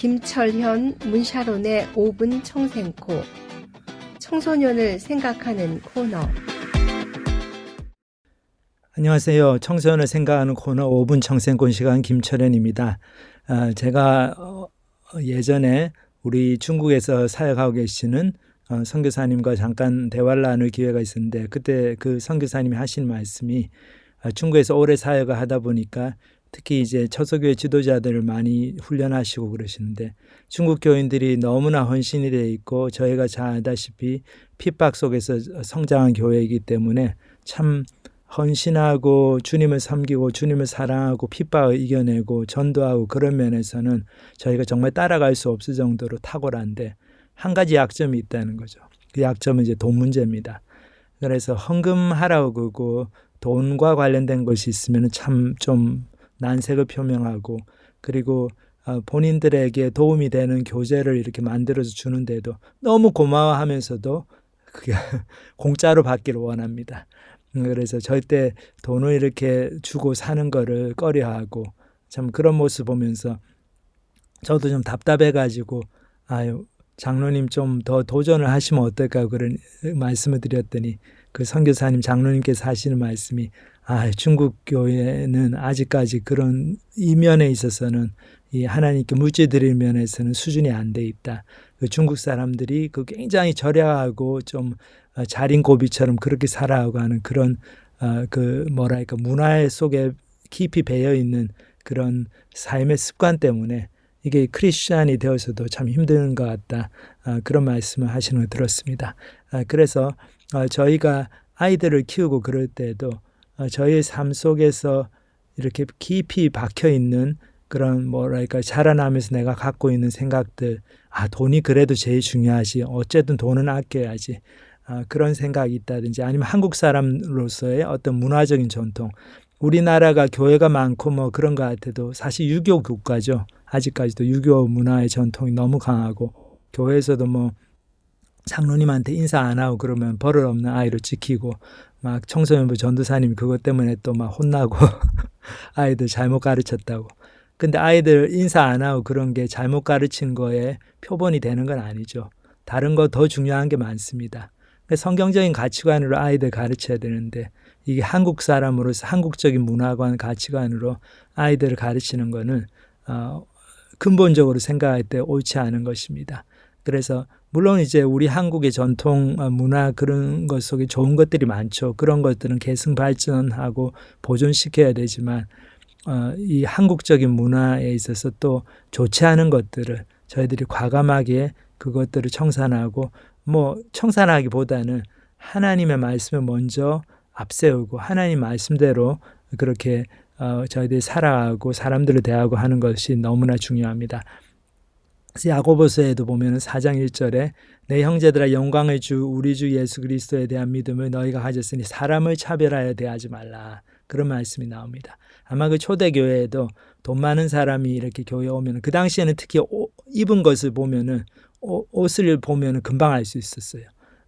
김철현, 문샤론의 5분 청생코. 청소년을 생각하는 코너. 안녕하세요. 청소년을 생각하는 코너 5분 청생권 시간 김철현입니다. 아, 제가 어, 예전에 우리 중국에서 사역하고 계시는 어, 선교사님과 잠깐 대화를 나눌 기회가 있었는데 그때 그 선교사님이 하신 말씀이 아, 중국에서 오래 사역을 하다 보니까 특히 이제 처소교회 지도자들을 많이 훈련하시고 그러시는데 중국 교인들이 너무나 헌신이 돼 있고 저희가 잘 알다시피 핍박 속에서 성장한 교회이기 때문에 참 헌신하고 주님을 섬기고 주님을 사랑하고 핍박을 이겨내고 전도하고 그런 면에서는 저희가 정말 따라갈 수 없을 정도로 탁월한데 한 가지 약점이 있다는 거죠. 그 약점은 이제 돈 문제입니다. 그래서 헌금하라고 그러고 돈과 관련된 것이 있으면 참 좀 난색을 표명하고 그리고 어, 본인들에게 도움이 되는 교재를 이렇게 만들어서 주는데도 너무 고마워하면서도 그게 공짜로 받기를 원합니다. 그래서 절대 돈을 이렇게 주고 사는 거를 꺼려하고 참 그런 모습 보면서 저도 좀 답답해 가지고 아유 장로님 좀 더 도전을 하시면 어떨까 그런 말씀을 드렸더니 그 선교사님 장로님께서 하시는 말씀이 아 중국 교회는 아직까지 그런 이면에 있어서는 이 하나님께 물질 드릴 면에서는 수준이 안 돼 있다. 그 중국 사람들이 그 굉장히 절약하고 좀 어, 자린 고비처럼 그렇게 살아가고 하는 그런 어, 그 뭐랄까 문화 속에 깊이 배어 있는 그런 삶의 습관 때문에 이게 크리스천이 되어서도 참 힘든 것 같다. 어, 그런 말씀을 하시는 걸 들었습니다. 어, 그래서 어, 저희가 아이들을 키우고 그럴 때도 어, 저희의 삶 속에서 이렇게 깊이 박혀 있는 그런 뭐랄까 자라나면서 내가 갖고 있는 생각들 아 돈이 그래도 제일 중요하지 어쨌든 돈은 아껴야지 아, 그런 생각이 있다든지 아니면 한국 사람으로서의 어떤 문화적인 전통. 우리나라가 교회가 많고 뭐 그런 것 같아도 사실 유교 국가죠. 아직까지도 유교 문화의 전통이 너무 강하고 교회에서도 뭐 장로님한테 인사 안 하고 그러면 버릇 없는 아이로 찍히고 막 청소년부 전도사님 그것 때문에 또 막 혼나고 아이들 잘못 가르쳤다고 근데 아이들 인사 안 하고 그런 게 잘못 가르친 거에 표본이 되는 건 아니죠. 다른 거 더 중요한 게 많습니다. 성경적인 가치관으로 아이들 가르쳐야 되는데 이게 한국 사람으로서 한국적인 문화관 가치관으로 아이들을 가르치는 거는 어, 근본적으로 생각할 때 옳지 않은 것입니다. 그래서 물론 이제 우리 한국의 전통 문화 그런 것 속에 좋은 것들이 많죠. 그런 것들은 계승 발전하고 보존시켜야 되지만 어, 이 한국적인 문화에 있어서 또 좋지 않은 것들을 저희들이 과감하게 그것들을 청산하고 뭐 청산하기보다는 하나님의 말씀을 먼저 앞세우고 하나님 말씀대로 그렇게 어, 저희들이 살아가고 사람들을 대하고 하는 것이 너무나 중요합니다. 야고보서에도 보면 4장 1절에 내 형제들아 영광의 주 우리 주 예수 그리스도에 대한 믿음을 너희가 가졌으니 사람을 차별하여 대하지 말라. 그런 말씀이 나옵니다. 아마 그 초대 교회에도 돈 많은 사람이 이렇게 교회 오면 그 당시에는 특히 옷, 입은 것을 보면은 옷을 보면은 금방 알 수 있었어요.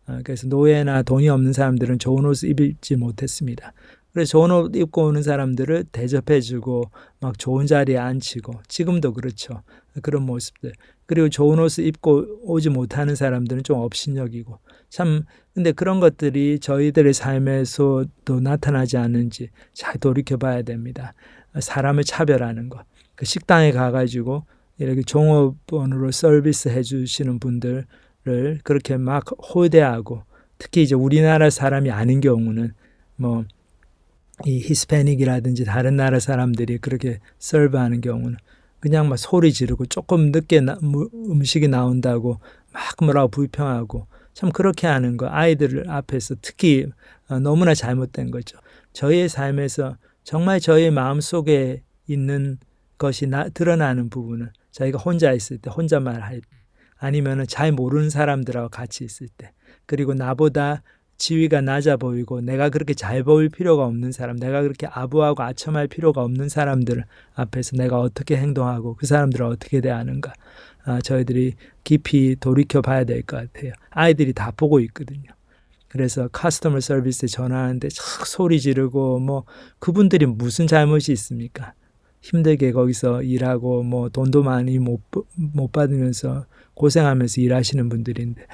어, 그래서 노예나 돈이 없는 사람들은 좋은 옷을 입지 못했습니다. 그래서 좋은 옷 입고 오는 사람들을 대접해주고 막 좋은 자리에 앉히고 지금도 그렇죠. 그런 모습들. 그리고 좋은 옷을 입고 오지 못하는 사람들은 좀 업신여기고 참 근데 그런 것들이 저희들의 삶에서도 나타나지 않는지 잘 돌이켜 봐야 됩니다. 사람을 차별하는 것. 그 식당에 가가지고 이렇게 종업원으로 서비스 해주시는 분들을 그렇게 막 호대하고 특히 이제 우리나라 사람이 아닌 경우는 뭐 이 히스패닉이라든지 다른 나라 사람들이 그렇게 서브하는 경우는 그냥 막 소리 지르고 조금 늦게 나, 음식이 나온다고 막 뭐라고 불평하고 참 그렇게 하는 거 아이들 앞에서 특히 어, 너무나 잘못된 거죠. 저희의 삶에서 정말 저희 마음 속에 있는 것이 나, 드러나는 부분은 저희가 혼자 있을 때 혼자 말 할 때, 아니면은 잘 모르는 사람들하고 같이 있을 때 그리고 나보다 지위가 낮아 보이고 내가 그렇게 잘 보일 필요가 없는 사람, 내가 그렇게 아부하고 아첨할 필요가 없는 사람들 앞에서 내가 어떻게 행동하고 그 사람들을 어떻게 대하는가. 아, 저희들이 깊이 돌이켜 봐야 될 것 같아요. 아이들이 다 보고 있거든요. 그래서 카스터머 서비스에 전화하는데 착 소리 지르고 뭐 그분들이 무슨 잘못이 있습니까? 힘들게 거기서 일하고 뭐 돈도 많이 못, 못 받으면서 고생하면서 일하시는 분들인데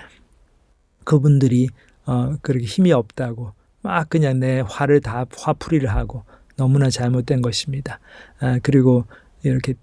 그분들이 어, 그렇게 힘이 없다고 막 그냥 내 화를 다 화풀이를 하고 너무나 잘못된 것입니다. 아, 그리고 이렇게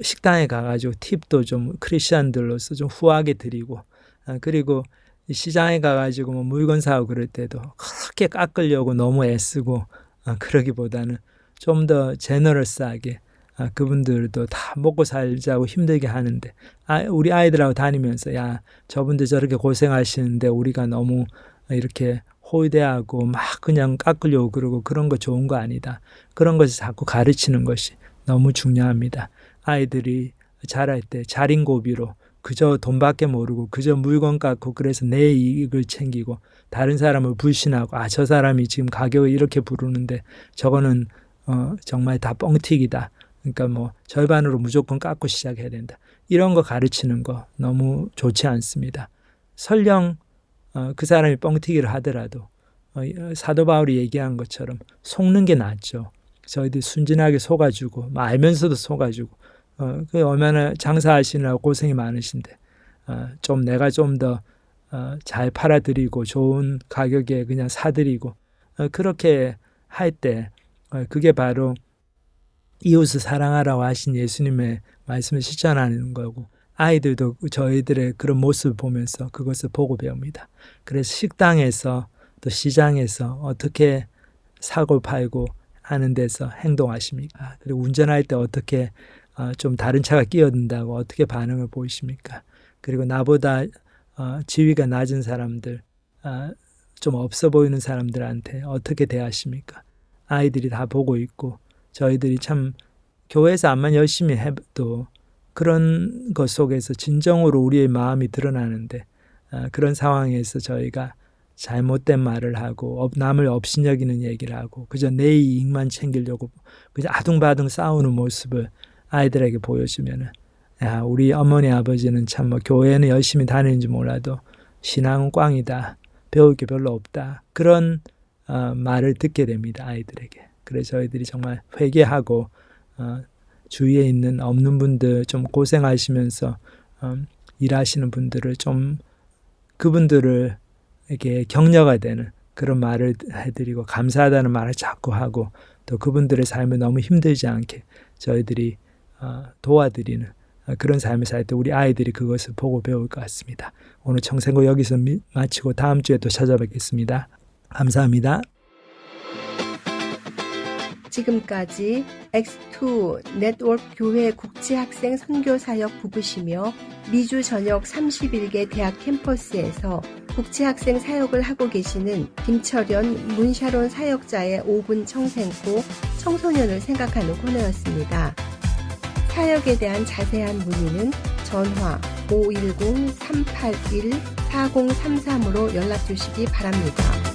식당에 가가지고 팁도 좀 크리스천들로서 좀 후하게 드리고 아, 그리고 이 시장에 가가지고 뭐 물건 사고 그럴 때도 그렇게 깎으려고 너무 애쓰고 아, 그러기보다는 좀 더 제너럴스하게 아, 그분들도 다 먹고 살자고 힘들게 하는데 아, 우리 아이들하고 다니면서 야 저분들 저렇게 고생하시는데 우리가 너무 이렇게 호의대하고 막 그냥 깎으려고 그러고 그런 거 좋은 거 아니다. 그런 것을 자꾸 가르치는 것이 너무 중요합니다. 아이들이 자랄 때 자린고비로 그저 돈밖에 모르고 그저 물건 깎고 그래서 내 이익을 챙기고 다른 사람을 불신하고 아 저 사람이 지금 가격을 이렇게 부르는데 저거는 어 정말 다 뻥튀기다. 그러니까 뭐 절반으로 무조건 깎고 시작해야 된다. 이런 거 가르치는 거 너무 좋지 않습니다. 설령 어, 그 사람이 뻥튀기를 하더라도 어, 사도 바울이 얘기한 것처럼 속는 게 낫죠. 저희들 순진하게 속아주고 뭐 알면서도 속아주고 어, 그 얼마나 장사하시느라고 고생이 많으신데 어, 좀 내가 좀더 어, 잘 팔아드리고 좋은 가격에 그냥 사드리고 어, 그렇게 할때 어, 그게 바로 이웃을 사랑하라고 하신 예수님의 말씀을 실천하는 거고 아이들도 저희들의 그런 모습을 보면서 그것을 보고 배웁니다. 그래서 식당에서 또 시장에서 어떻게 사고 팔고 하는 데서 행동하십니까? 그리고 운전할 때 어떻게 어, 좀 다른 차가 끼어든다고 어떻게 반응을 보이십니까? 그리고 나보다 어, 지위가 낮은 사람들, 어, 좀 없어 보이는 사람들한테 어떻게 대하십니까? 아이들이 다 보고 있고 저희들이 참 교회에서 암만 열심히 해도 그런 것 속에서 진정으로 우리의 마음이 드러나는데 아, 그런 상황에서 저희가 잘못된 말을 하고 업- 남을 업신여기는 얘기를 하고 그저 내 이익만 챙기려고 그저 아둥바둥 싸우는 모습을 아이들에게 보여주면은 야 우리 어머니 아버지는 참 뭐 교회는 열심히 다니는지 몰라도 신앙은 꽝이다 배울 게 별로 없다 그런 어, 말을 듣게 됩니다 아이들에게. 그래서 저희들이 정말 회개하고 어, 주위에 있는 없는 분들 좀 고생하시면서 음, 일하시는 분들을 좀 그분들을 이렇게 격려가 되는 그런 말을 해드리고 감사하다는 말을 자꾸 하고 또 그분들의 삶을 너무 힘들지 않게 저희들이 어, 도와드리는 어, 그런 삶을 살 때 우리 아이들이 그것을 보고 배울 것 같습니다. 오늘 청생고 여기서 미- 마치고 다음 주에 또 찾아뵙겠습니다. 감사합니다. 지금까지 X2 네트워크 교회 국제학생 선교사역 부부시며 미주 전역 31개 대학 캠퍼스에서 국제학생 사역을 하고 계시는 김철현 문샤론 사역자의 5분 청생코 청소년을 생각하는 코너였습니다. 사역에 대한 자세한 문의는 전화 510-381-4033으로 연락 주시기 바랍니다.